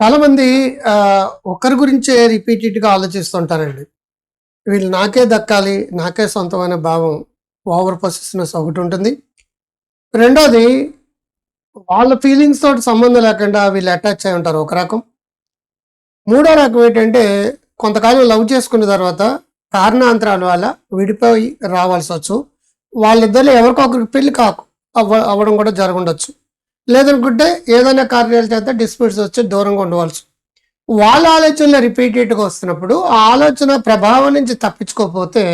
చాలామంది ఒకరి గురించే రిపీటెడ్‌గా ఆలోచిస్తుంటారండి. వీళ్ళు నాకే దక్కాలి, నాకే సొంతమైన భావం ఓవర్ పొసిస్నెస్ ఒకటి ఉంటుంది రెండోది వాళ్ళ ఫీలింగ్స్ తోటి సంబంధం లేకుండా వీళ్ళు అటాచ్ అయి ఉంటారు ఒక రకం. మూడో రకం ఏంటంటే కొంతకాలం లవ్ చేసుకున్న తర్వాత కారణాంతరాల వల్ల విడిపోయి రావాల్సి వచ్చు వాళ్ళిద్దరు ఎవరికొకరికి పెళ్ళి కాకు అవ్వ అవ్వడం కూడా జరుగుండొచ్చు. లేదనుకుంటే ఏదైనా కారణాల చేత డిస్ప్యూట్స్ వచ్చి దూరంగా ఉండవచ్చు వాళ్ళ ఆలోచనలు రిపీటెడ్‌గా వస్తున్నప్పుడు ఆ ఆలోచన ప్రభావం నుంచి తప్పించుకోకపోతే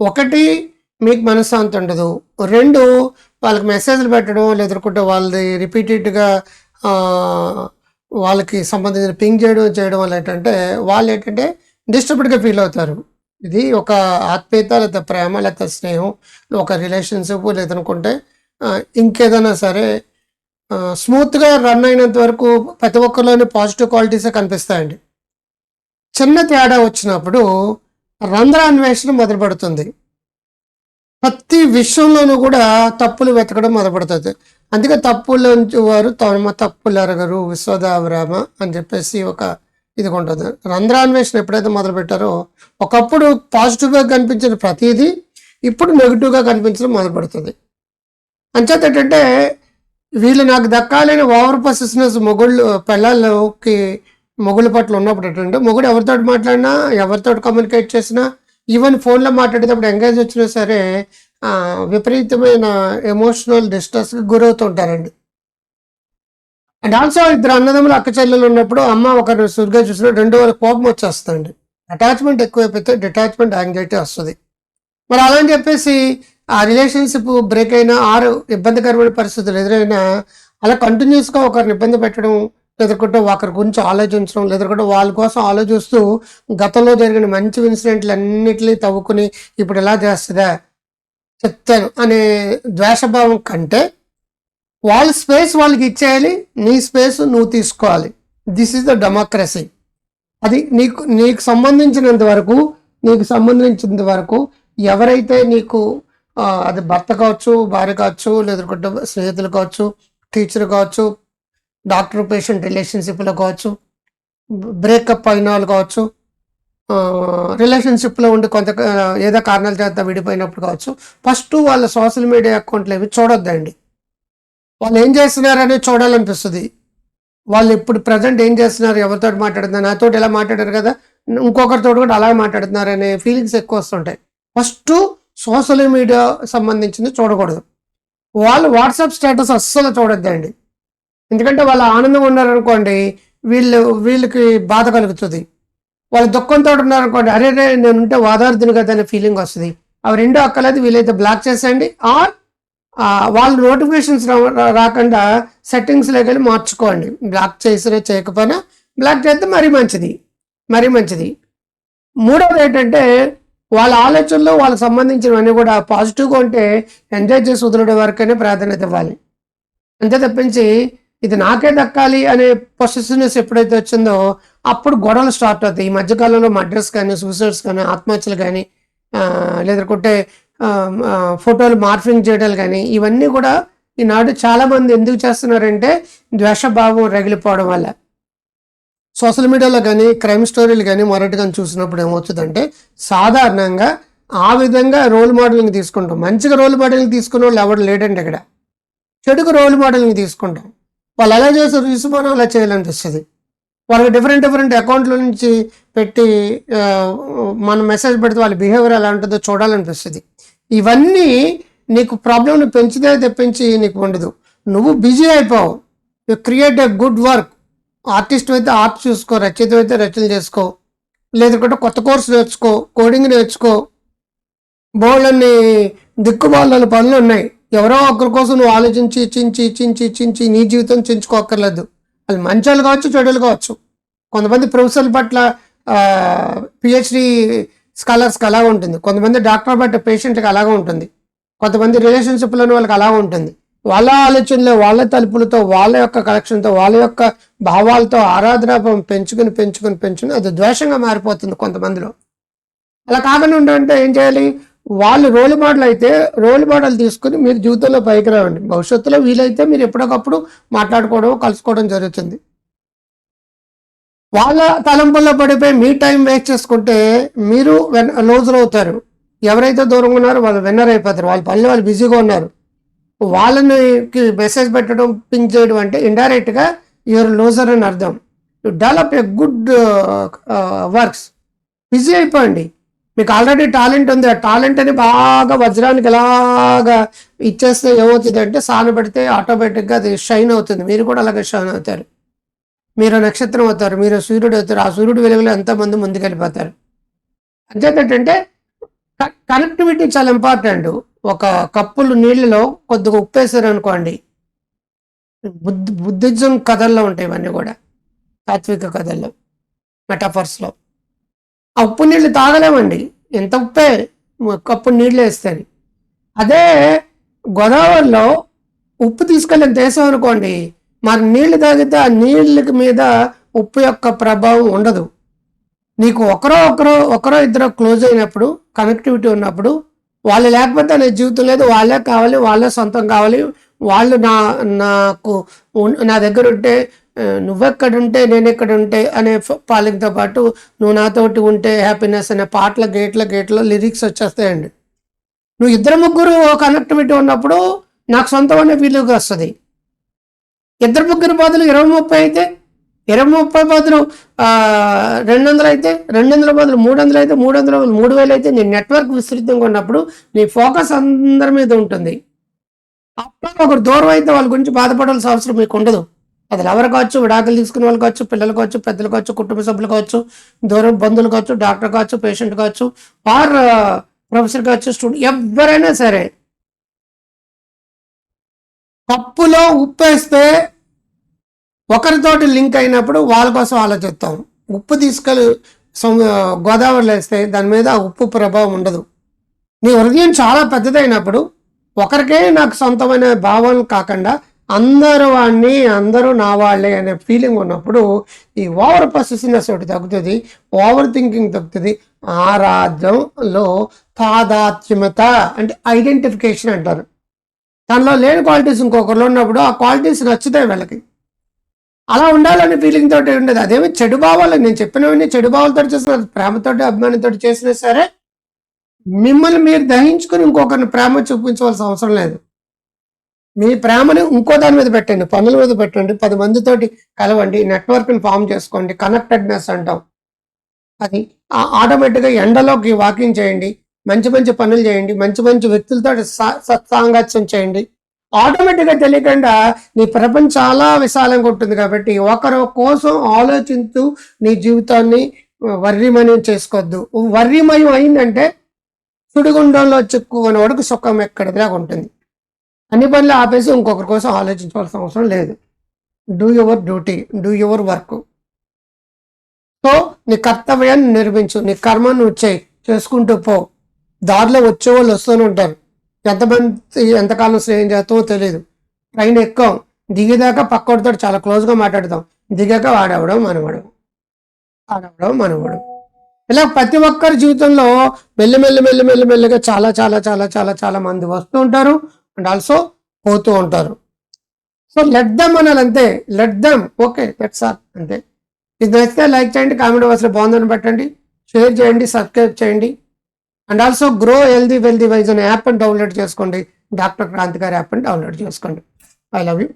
ఒకటి మీకు మనశ్శాంతి ఉండదు. రెండు వాళ్ళకి మెసేజ్‌లు పెట్టడం లేదనుకుంటే వాళ్ళది రిపీటెడ్‌గా వాళ్ళకి సంబంధించిన పింగ్ చేయడం, చేయడం వల్ల ఏంటంటే వాళ్ళేంటంటే డిస్టర్బ్డ్‌గా ఫీల్ అవుతారు. ఇది ఒక ఆత్మీయత లేకపోతే ప్రేమ లేకపోతే స్నేహం, ఒక రిలేషన్‌షిప్ లేదనుకుంటే ఇంకేదైనా సరే స్మూత్‌గా రన్ అయినంత వరకు ప్రతి ఒక్కరిలోని పాజిటివ్ క్వాలిటీసే కనిపిస్తాయండి. చిన్న తేడా వచ్చినప్పుడు రంధ్రాన్వేషణ మొదలుపెడుతుంది. ప్రతి విషయంలోనూ కూడా తప్పులు వెతకడం మొదలుపెడుతది. అందుకే తప్పులోంచి వారు తమ తప్పులెరగరు విశ్వదావరామ అని చెప్పేసి ఒక ఇదిగుంటది. రంధ్రాన్వేషణ ఎప్పుడైతే మొదలుపెట్టారో ఒకప్పుడు పాజిటివ్‌గా కనిపించిన ప్రతిదీ ఇప్పుడు నెగిటివ్గా కనిపించడం మొదలుపెడుతుంది అంచేత ఏంటంటే వీళ్ళు నాకు దక్కాలని ఓవర్ పర్సెస్నెస్ మొగుళ్ళు పెళ్ళాల్లోకి మొగుళ్ళ పట్ల ఉన్నప్పుడు అంటే మొగుడు ఎవరితోటి మాట్లాడినా, ఎవరితోటి కమ్యూనికేట్ చేసినా ఈవెన్ ఫోన్‌లో మాట్లాడేటప్పుడు ఎంగేజ్ వచ్చినా సరే విపరీతమైన ఎమోషనల్ డిస్ట్రెస్‌కి గురవుతుంటారండి. అండ్ ఆల్సో ఇద్దరు అన్నదమ్ములు, అక్క చెల్లెలు ఉన్నప్పుడు అమ్మ ఒకరిని సురుగా చూసిన రెండో వాళ్ళ కోపం వచ్చేస్తదండి. అటాచ్‌మెంట్ ఎక్కువైపోతే డిటాచ్‌మెంట్ యాంగ్జైటీ వస్తుంది మరి అలా అని చెప్పేసి ఆ రిలేషన్‌షిప్ బ్రేక్ అయినా ఆరు ఇబ్బందికరమైన పరిస్థితులు ఎదురైనా అలా కంటిన్యూస్గా ఒకరిని ఇబ్బంది పెట్టడం, లేదంటే ఒకరి గురించి ఆలోచించడం, లేదంటే వాళ్ళ కోసం ఆలోచిస్తూ గతంలో జరిగిన మంచి ఇన్సిడెంట్లు అన్నిటినీ తవ్వుకుని ఇప్పుడు ఎలా చేస్తుందా చెప్తాను అనే ద్వేషభావం కంటే వాళ్ళ స్పేస్ వాళ్ళకి ఇచ్చేయాలి. నీ స్పేస్ నువ్వు తీసుకోవాలి. This is the democracy. అది నీకు నీకు సంబంధించినంత వరకు, నీకు సంబంధించినంత వరకు ఎవరైతే నీకు అది భర్త కావచ్చు, భార్య కావచ్చు, లేదంటే స్నేహితులు కావచ్చు, టీచర్ కావచ్చు, డాక్టర్ పేషెంట్ రిలేషన్‌షిప్‌లో కావచ్చు, బ్రేకప్ అయిన వాళ్ళు కావచ్చు, రిలేషన్‌షిప్‌లో ఉండి కొంత ఏదో కారణాల చేత విడిపోయినప్పుడు కావచ్చు, ఫస్ట్ వాళ్ళ సోషల్ మీడియా అకౌంట్‌లు ఏవి చూడొద్దండి. వాళ్ళు ఏం చేస్తున్నారనేది చూడాలనిపిస్తుంది వాళ్ళు ఇప్పుడు ప్రజెంట్ ఏం చేస్తున్నారు? ఎవరితో మాట్లాడుతున్నారు? నాతోటి ఇలా మాట్లాడారు కదా! ఇంకొకరితోటి కూడా అలాగే మాట్లాడుతున్నారనే ఫీలింగ్స్ ఎక్కువ వస్తుంటాయి. ఫస్ట్ సోషల్ మీడియా సంబంధించింది చూడకూడదు. వాళ్ళు వాట్సాప్ స్టేటస్ అస్సలు చూడొద్దండి. ఎందుకంటే వాళ్ళు ఆనందంగా ఉన్నారనుకోండి, వీళ్ళు వీళ్ళకి బాధ కలుగుతుంది వాళ్ళు దుఃఖంతో ఉన్నారనుకోండి, నేను ఉంటే వాదవారిదుని కదా అనే ఫీలింగ్ వస్తుంది అవి రెండు అక్కలేదు వీలైతే బ్లాక్ చేసేయండి. ఆర్ వాళ్ళ వాళ్ళు నోటిఫికేషన్స్ రా రాకుండా సెట్టింగ్స్‌లోకెళ్ళి మార్చుకోండి. బ్లాక్ చేసినా చేయకపోయినా బ్లాక్ చేస్తే మరీ మంచిది. మరీ మంచిది. మూడోది ఏంటంటే వాళ్ళ ఆలోచనలో వాళ్ళకి సంబంధించినవన్నీ కూడా పాజిటివ్‌గా ఉంటే ఎంజాయ్ చేసి వదిలేయడం వరకనే ప్రాధాన్యత ఇవ్వాలి. అంతే తప్పించి ఇది నాకే దక్కాలి అనే పొసెసివ్‌నెస్ ఎప్పుడైతే వచ్చిందో అప్పుడు గొడవలు స్టార్ట్ అవుతాయి. ఈ మధ్యకాలంలో మడ్రస్ మర్డర్స్ కానీ, సూసైడ్స్ కానీ, ఆత్మహత్యలు కానీ లేదనుకుంటే ఫోటోలు మార్ఫింగ్ చేయడాలు కానీ ఇవన్నీ కూడా ఈనాడు చాలామంది ఎందుకు చేస్తున్నారంటే ద్వేషభావం రగిలిపోవడం వల్ల. సోషల్ మీడియాలో కానీ క్రైమ్ స్టోరీలు కానీ మరొకటి కానీ చూసినప్పుడు ఏమవుతదంటే సాధారణంగా ఆ విధంగా రోల్ మోడలింగ్ తీసుకుంటాం. మంచిగా రోల్ మోడలింగ్ తీసుకున్నోళ్ళు ఎవడు లేడండి ఇక్కడ. చెడుకు రోల్ మోడలింగ్ తీసుకుంటాం. వాళ్ళు ఎలా చేసారు చూసి మనం అలా చేయాలనిపిస్తుంది వాళ్ళకి డిఫరెంట్ డిఫరెంట్ అకౌంట్‌ల నుంచి పెట్టి మనం మెసేజ్ పెడితే వాళ్ళ బిహేవియర్ ఎలా ఉంటుందో చూడాలనిపిస్తుంది ఇవన్నీ నీకు ప్రాబ్లమ్‌ని పెంచితే తెప్పించి నీకు ఉండదు. నువ్వు బిజీ అయిపోవు. You create a good work. Artist అయితే ఆర్ట్ చూసుకో, రచయిత అయితే రచనలు చేసుకో. లేదంటే కొత్త కోర్స్ నేర్చుకో, కోడింగ్ నేర్చుకో. బోలెడన్ని పనులు ఉన్నాయి ఎవరో ఒకరి కోసం నువ్వు ఆలోచించి, చించి, చించి, చించి నీ జీవితం చించుకోక్కర్లేదు. వాళ్ళు మంచోళ్ళు కావచ్చు, చెడులు కావచ్చు. కొంతమంది ప్రొఫెసర్ల పట్ల పిహెచ్డి స్కాలర్స్‌కి అలాగే ఉంటుంది. కొంతమంది డాక్టర్ పట్ల పేషెంట్‌కి అలాగే ఉంటుంది. కొంతమంది రిలేషన్‌షిప్‌లోని వాళ్ళకి అలాగే ఉంటుంది. వాళ్ళ ఆలోచనలో వాళ్ళ తలుపులతో, వాళ్ళ యొక్క కలెక్షన్తో వాళ్ళ యొక్క భావాలతో ఆరాధనాభం పెంచుకొని, పెంచుకొని, పెంచుకొని అది ద్వేషంగా మారిపోతుంది కొంతమందిలో. అలా కాకుండా ఉండాలంటే ఏం చేయాలి? వాళ్ళు రోల్ మోడల్ అయితే రోల్ మోడల్ తీసుకొని మీరు జీవితంలో పైకి రావండి. భవిష్యత్తులో వీలైతే మీరు ఎప్పటికప్పుడు మాట్లాడుకోవడం, కలుసుకోవడం జరుగుతుంది. వాళ్ళ తలంపుల్లో పడిపోయి మీ టైం వేస్ట్ చేసుకుంటే మీరు లోజులు అవుతారు ఎవరైతే దూరంగా ఉన్నారో వాళ్ళు విన్నర్ అయిపోతారు వాళ్ళ పనులు వాళ్ళు బిజీగా ఉన్నారు వాళ్ళని మెసేజ్ పెట్టడం పింక్ చేయడం అంటే ఇండైరెక్ట్గా యువర్ లూజర్ అని అర్థం. To develop a good works busy అయిపోండి. మీకు ఆల్రెడీ టాలెంట్ ఉంది. ఆ టాలెంట్ అని బాగా వజ్రానికి ఎలాగా ఇచ్చేస్తే ఏమవుతుంది అంటే సాన పెడితే ఆటోమేటిక్గా అది షైన్ అవుతుంది. మీరు కూడా అలాగే షైన్ అవుతారు. మీరు నక్షత్రం అవుతారు. మీరు సూర్యుడు అవుతారు. ఆ సూర్యుడు వెలుగులో ఎంతమంది ముందుకెళ్ళిపోతారు. అంతేంటంటే కనెక్టివిటీ చాలా ఇంపార్టెంట్ ఒక కప్పులు నీళ్ళలో కొద్దిగా ఉప్పేశారు అనుకోండి. బుద్ధ బుద్ధిజం కథల్లో ఉంటాయి ఇవన్నీ కూడా. తాత్విక కథల్లో మెటాఫర్స్లో. ఆ ఉప్పు నీళ్ళు తాగలేమండి. ఎంత ఉప్పే కప్పు నీళ్ళు వేస్తుంది అదే గోదావరిలో ఉప్పు తీసుకెళ్ళి ఎంత వేసాం అనుకోండి. మరి నీళ్ళు తాగితే ఆ నీళ్ళకి మీద ఉప్పు యొక్క ప్రభావం ఉండదు. నీకు ఒకరో ఒకరో ఒకరో ఇద్దరు క్లోజ్ అయినప్పుడు కనెక్టివిటీ ఉన్నప్పుడు వాళ్ళు లేకపోతే నా జీవితం లేదు వాళ్ళే కావాలి వాళ్ళే సొంతం కావాలి. వాళ్ళు నా నాకు నా దగ్గర ఉంటే నువ్వెక్కడుంటే నువ్వెక్కడ ఉంటే నేను ఎక్కడ ఉంటే అనే ఫ- పాటు నువ్వు నాతోటి ఉంటే హ్యాపీనెస్ అనే పాటల గేట్ల గేట్లో లిరిక్స్ వచ్చేస్తాయండి. నువ్వు ఇద్దరు ముగ్గురు కనెక్టివిటీ ఉన్నప్పుడు నాకు సొంతం అనే ఫీలింగ్ వస్తుంది. ఇద్దరు ముగ్గురు బదులు ఇరవై ముప్పై అయితే ఇరవై ముప్పై బదులు రెండు వందలు అయితే రెండు వందల బదులు మూడు వందలు అయితే మూడు వందల బదులు మూడు వేలు అయితే నీ నెట్వర్క్ విస్తృతంగా ఉన్నప్పుడు నీ ఫోకస్ అందరి మీద ఉంటుంది. అప్పుడు ఒకరు దూరం అయితే వాళ్ళ గురించి బాధపడాల్సిన అవసరం మీకు ఉండదు. అది ఎవరు కావచ్చు విడాకులు తీసుకునే వాళ్ళు కావచ్చు పిల్లలు కావచ్చు పెద్దలు కావచ్చు కుటుంబ సభ్యులు కావచ్చు దూరం బంధువులు కావచ్చు డాక్టర్ కావచ్చు పేషెంట్ కావచ్చు ఆర్ ప్రొఫెసర్ కావచ్చు స్టూడెంట్ ఎవరైనా సరే పప్పులో ఉప్పేస్తే ఒకరితోటి లింక్ అయినప్పుడు వాళ్ళ కోసం ఆలోచిస్తాం. ఉప్పు తీసుకెళ్ళి గోదావరిలో వేస్తే దాని మీద ఉప్పు ప్రభావం ఉండదు. నీ హృదయం చాలా పెద్దదైనప్పుడు ఒకరికే నాకు సొంతమైన భావనలు కాకుండా అందరూ వాడిని అందరూ నా వాళ్ళే అనే ఫీలింగ్ ఉన్నప్పుడు ఈ ఓవర్ పర్సెసినెస్ ఒకటి తగ్గుతుంది ఓవర్ థింకింగ్ తగ్గుతుంది. ఆరాధ్యంలో తాదాత్మ్యత అంటే ఐడెంటిఫికేషన్ అంటారు. తనలో లేని క్వాలిటీస్ ఇంకొకరిలో ఉన్నప్పుడు ఆ క్వాలిటీస్ నచ్చుతాయి వీళ్ళకి. అలా ఉండాలనే ఫీలింగ్ తోటి ఉండదు. అదేమి చెడు భావాలు నేను చెప్పినవన్నీ చెడు భావాలతో చేసిన ప్రేమతోటి అభిమానంతో చేసినా సరే మిమ్మల్ని మీరు దహించుకుని ఇంకొకరిని ప్రేమ చూపించవలసిన అవసరం లేదు. మీ ప్రేమని ఇంకో దాని మీద పెట్టండి పనుల మీద పెట్టండి పది మందితోటి కలవండి నెట్వర్క్ని ఫామ్ చేసుకోండి కనెక్టెడ్నెస్ అంటాం. అది ఆ- ఆటోమేటిక్గా ఎండలోకి వాకింగ్ చేయండి మంచి మంచి పనులు చేయండి మంచి మంచి వ్యక్తులతో సత్సాంగత్యం చేయండి. ఆటోమేటిక్గా తెలియకుండా నీ ప్రపంచం చాలా విశాలంగా ఉంటుంది కాబట్టి ఒకరు కోసం ఆలోచిస్తూ నీ జీవితాన్ని వర్రిమయం చేసుకోవద్దు. వర్రిమయం అయిందంటే సుడిగుండంలో చిక్కుకునే వాడికి సుఖం ఎక్కడిదిలాగా ఉంటుంది. అన్ని పనులు ఆపేసి ఇంకొకరి కోసం ఆలోచించవలసిన అవసరం లేదు. Do your duty do your work so నీ కర్తవ్యాన్ని నిర్మించు నీ కర్మ నువ్వు చేయి చేసుకుంటూ పో. దారిలో వచ్చే వాళ్ళు వస్తూనే ఉంటారు. ఎంతమంది ఎంతకాలం స్నేహం చేస్తామో తెలియదు ట్రైన్ ఎక్కువ దిగేదాకా పక్కోడితో చాలా క్లోజ్గా మాట్లాడతాం దిగాక వాడవడం మనవడం. ఆడవడం మనవడం. ఇలా ప్రతి ఒక్కరి జీవితంలో మెల్లి మెల్లి మెల్లి మెల్లి మెల్లిగా చాలా చాలా చాలా చాలా చాలా మంది వస్తూ ఉంటారు. అండ్ ఆల్సో పోతూ ఉంటారు. సో లెట్ దమ్ అనాలి అంతే. Let them. ఓకే లెట్స్ ఆర్ అంతే. ఇది నచ్చితే లైక్ చేయండి కామెంట్ బాక్స్లో బాగుందని పెట్టండి. షేర్ చేయండి సబ్స్క్రైబ్ చేయండి. And also grow healthy wealthy wise అనే యాప్ డౌన్లోడ్ చేసుకోండి. డాక్టర్ క్రాంతి గారి యాప్ డౌన్లోడ్ చేసుకోండి. I love you